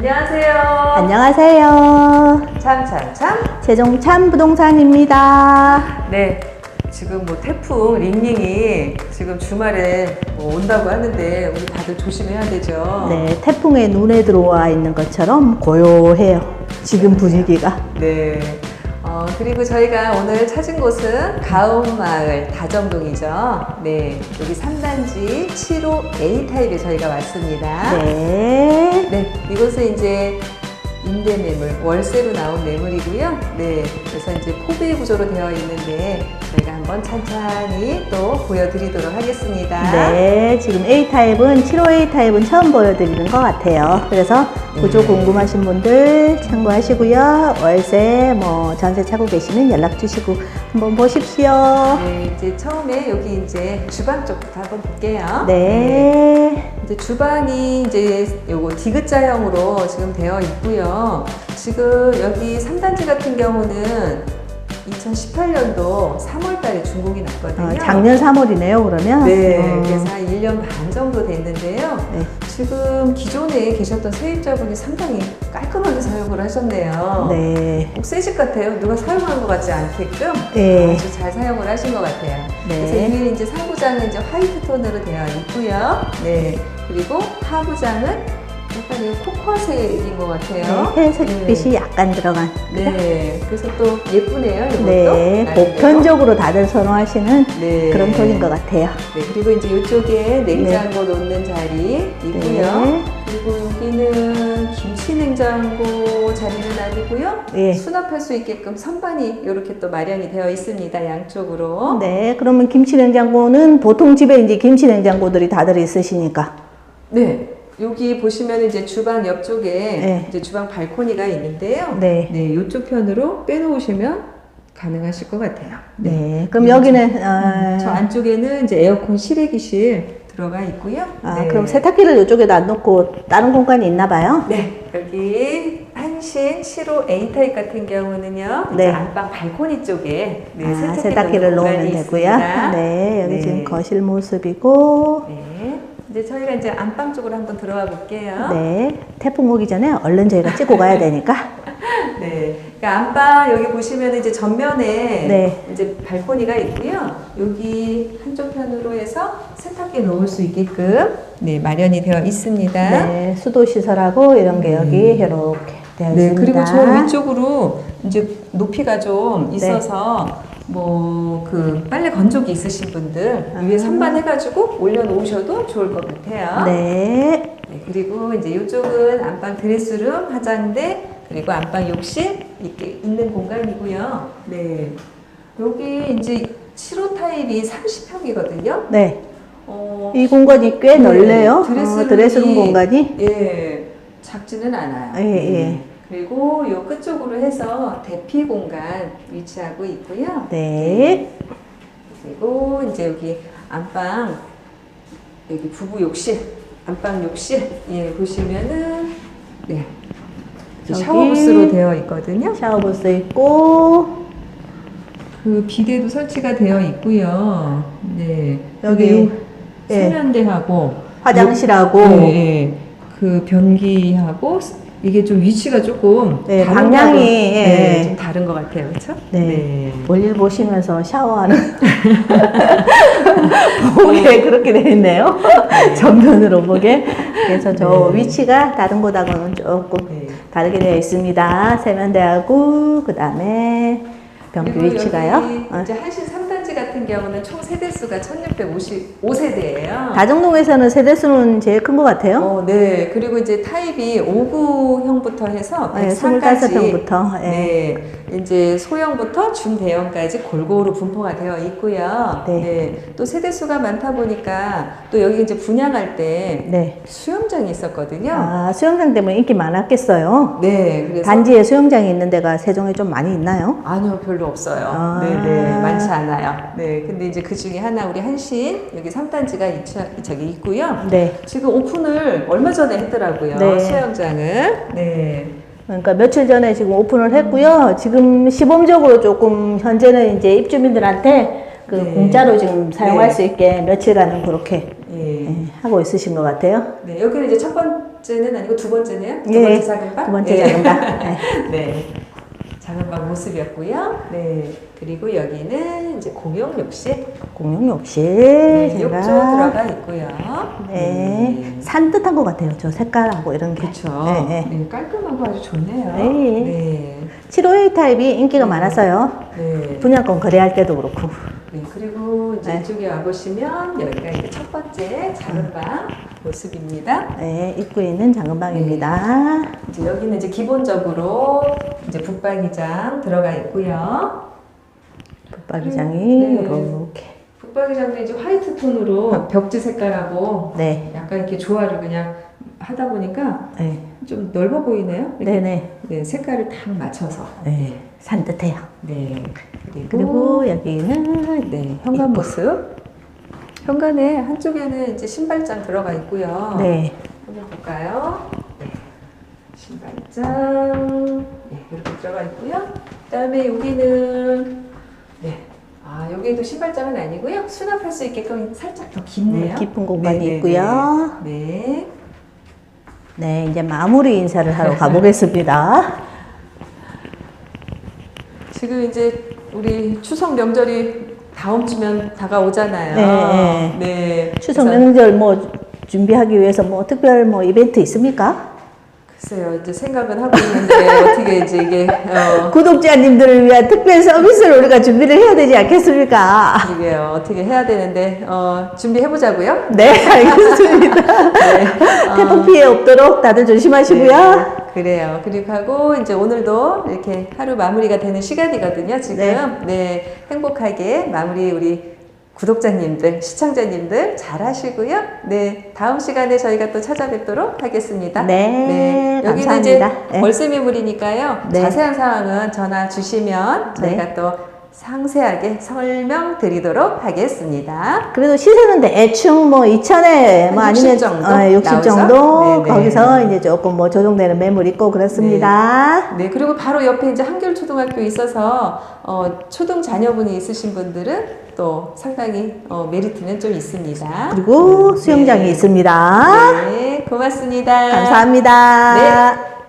안녕하세요. 안녕하세요. 참참참. 세종참 부동산입니다. 네. 지금 뭐 태풍 링링이 지금 주말에 뭐 온다고 하는데 우리 다들 조심해야 되죠. 네, 태풍의 눈에 들어와 있는 것처럼 고요해요. 지금 분위기가. 네. 어, 그리고 저희가 오늘 찾은 곳은 가온마을 다정동이죠. 네. 여기 3단지 7호 A타입에 저희가 왔습니다. 네. 네, 이곳은 이제 임대 매물, 월세로 나온 매물이고요. 네, 그래서 이제 포배 구조로 되어 있는데 저희가 한번 찬찬히 또 보여드리도록 하겠습니다. 네, 지금 A타입은, 7호 A타입은 처음 보여드리는 것 같아요. 그래서 구조 네. 궁금하신 분들 참고하시고요. 월세, 뭐, 전세 찾고 계시면 연락 주시고 한번 보십시오. 네, 이제 처음에 여기 이제 주방 쪽부터 한번 볼게요. 네. 이제 주방이 이제 요거 디귿자형으로 지금 되어 있고요. 지금 여기 3단지 같은 경우는 2018년도 3월 달에 준공이 났거든요. 어, 작년 3월이네요, 그러면. 네, 어, 그래서 한 1년 반 정도 됐는데요. 네. 지금 기존에 계셨던 세입자분이 상당히 깔끔하게 사용을 하셨네요. 네. 꼭 새집 같아요. 누가 사용한 것 같지 않게끔 네. 아주 잘 사용을 하신 것 같아요. 네. 그래서 위에 이제 상부장은 이제 화이트 톤으로 되어 있고요. 네. 그리고 하부장은 약간 이 코코아색인 것 같아요. 네, 회색빛이 약간 들어간. 네. 그래서 또 예쁘네요. 이것도. 네, 나름대로. 보편적으로 다들 선호하시는 네. 그런 톤인 것 같아요. 네, 그리고 이제 이쪽에 냉장고 놓는 자리 있고요. 네. 그리고 여기는 김치 냉장고 자리는 아니고요. 네. 수납할 수 있게끔 선반이 이렇게 또 마련이 되어 있습니다. 양쪽으로. 네, 그러면 김치 냉장고는 보통 집에 이제 김치 냉장고들이 다들 있으시니까. 네. 여기 보시면 이제 주방 옆쪽에 네. 이제 주방 발코니가 있는데요. 네. 네, 이쪽 편으로 빼놓으시면 가능하실 것 같아요. 네, 그럼 여기는 어, 저 안쪽에는 이제 에어컨 실외기실 들어가 있고요. 아, 네. 그럼 세탁기를 이쪽에다 안 놓고 다른 공간이 있나 봐요. 네, 여기 한신 7호 A타입 같은 경우는요, 네. 안방 발코니 쪽에 네, 아, 세탁기 세탁기를 놓는 놓으면 되고요. 있습니다. 네, 여기 네. 지금 거실 모습이고. 네, 이제 저희가 이제 안방 쪽으로 한번 들어가 볼게요. 네, 태풍 오기 전에 얼른 저희가 찍고 가야 되니까. 네, 그러니까 안방 여기 보시면 이제 전면에 네. 이제 발코니가 있고요. 여기 한쪽 편으로 해서 세탁기 놓을 수 있게끔 네 마련이 되어 있습니다. 네, 수도 시설하고 이런 게 여기 이렇게 되어 네, 있습니다. 그리고 저 위쪽으로 이제 높이가 좀 있어서 뭐 그 빨래 건조기 있으신 분들 위에 선반 해가지고 올려놓으셔도 좋을 것 같아요. 네. 네, 그리고 이제 이쪽은 안방 드레스룸, 화장대, 그리고 안방 욕실 이렇게 있는 공간이고요. 네, 여기 이제 7호 타입이 30평이거든요. 네. 어, 이 공간이 꽤 넓네요. 드레스룸이, 어, 드레스룸 공간이. 예, 작지는 않아요. 예, 예. 음. 그리고 요 끝쪽으로 해서 대피 공간 위치하고 있고요. 네. 그리고 이제 여기 안방 여기 부부 욕실, 안방 욕실 예 보시면은 네 이제 저기 샤워 부스로 되어 있거든요. 샤워부스 있고 그 비데도 설치가 되어 있고요. 네 여기, 예. 세면대하고 화장실하고 예, 예. 그 변기하고 이게 좀 위치가 조금 네, 다른 방향이, 거하고, 예. 네, 좀 다른 것 같아요, 그렇죠? 네. 볼일 보시면서 샤워하는 보게 그렇게 되어 있네요. 전면으로 보게. 그래서 저 네. 위치가 다른 곳하고는 조금 네. 다르게 되어 있습니다. 세면대하고 그다음에 변기 위치가요. 여기 어. 이제 한신 3단지 같은 경우는 총 세대수가 1655세대예요. 다정동에서는 세대수는 제일 큰 것 같아요. 어, 네. 그리고 이제 타입이 59형부터 해서 네, 103까지 25형부터, 예. 네. 이제 소형부터 중대형까지 골고루 분포가 되어 있고요. 네. 또 세대수가 많다 보니까 또 여기 이제 분양할 때 네. 수영장이 있었거든요. 아, 수영장 때문에 인기 많았겠어요. 네. 그래서 단지에 수영장이 있는 데가 세종에 좀 많이 있나요? 아니요, 별로 없어요. 아. 네 네, 많지 않아요. 네, 근데 이제 그 중에 하나 우리 한신 여기 3단지가 저기 있고요. 네. 지금 오픈을 얼마 전에 했더라고요. 네. 수영장을. 네. 그러니까 며칠 전에 지금 오픈을 했고요. 지금 시범적으로 조금 현재는 이제 입주민들한테 그 네. 공짜로 지금 사용할 네. 수 있게 며칠간은 그렇게 예. 예, 하고 있으신 것 같아요. 네, 여기는 이제 첫 번, 번째는 아니고 두 번째네요. 두 예, 번째 작은 방. 두 번째 예. 작은 방. 네. 네. 작은 방 모습이었고요. 네. 그리고 여기는 이제 공용 욕실. 공용 욕실 네, 욕조 들어가 있고요. 네, 산뜻한 것 같아요. 저 색깔하고 이런 게. 그렇죠. 네, 네. 네, 깔끔하고 아주 좋네요. 네. 네. 7호A 타입이 인기가 많아서요. 네. 분양권 거래할 때도 그렇고. 네, 그리고 이제 네. 이쪽에 와보시면 여기가 이제 첫 번째 작은 방 모습입니다. 네, 입구에 있는 작은 방입니다. 이제 여기는 이제 기본적으로 이제 북박이장 들어가 있고요. 붙박이장이 네. 이렇게. 북박이장도 이제 화이트 톤으로 벽지 색깔하고 네, 약간 이렇게 조화를 그냥 하다 보니까 네, 좀 넓어 보이네요. 이렇게. 네, 네, 네, 색깔을 딱 맞춰서. 네, 산뜻해요. 네. 그리고, 그리고 여기는 네, 현관 모습. 현관에 한쪽에는 이제 신발장 들어가 있고요. 네, 한번 볼까요? 네. 신발장. 네, 이렇게 들어가 있고요. 그다음에 여기는 네. 아, 여기도 신발장은 아니고요. 수납할 수 있게끔 살짝 더 깊네요. 네, 깊은 공간이 네, 네, 있고요. 네. 네, 이제 마무리 인사를 하러 가보겠습니다. 지금 이제 우리 추석 명절이 다음 주면 다가오잖아요. 네. 네. 추석 그래서 명절 뭐 준비하기 위해서 뭐 특별 뭐 이벤트 있습니까? 글쎄요, 이제 생각은 하고 있는데 어떻게 이제 이게 어, 구독자님들을 위한 특별 서비스를 우리가 준비를 해야 되지 않겠습니까? 이게요 어떻게 해야 되는데 어, 준비해 보자고요. 네, 알겠습니다. 네. 태풍 피해 없도록 다들 조심하시고요. 네, 그래요. 그리고 하고 이제 오늘도 이렇게 하루 마무리가 되는 시간이거든요. 지금 네. 네, 행복하게 마무리 우리 구독자님들, 시청자님들 잘 하시고요. 네, 다음 시간에 저희가 또 찾아뵙도록 하겠습니다. 네, 여기는 감사합니다. 이제 네. 월세매물이니까요. 네. 자세한 사항은 전화 주시면 저희가 네. 또 상세하게 설명드리도록 하겠습니다. 그래도 시세는 대충 뭐 2천에 뭐한 아니면 60 정도 어, 60 나오죠? 정도 네네. 거기서 이제 조금 뭐 조정되는 매물 있고 그렇습니다. 네, 그리고 바로 옆에 이제 한결 초등학교 있어서 어, 초등 자녀분이 있으신 분들은 또 상당히 어, 메리트는 좀 있습니다. 그리고 수영장이 네. 있습니다. 네, 고맙습니다. 감사합니다. 네.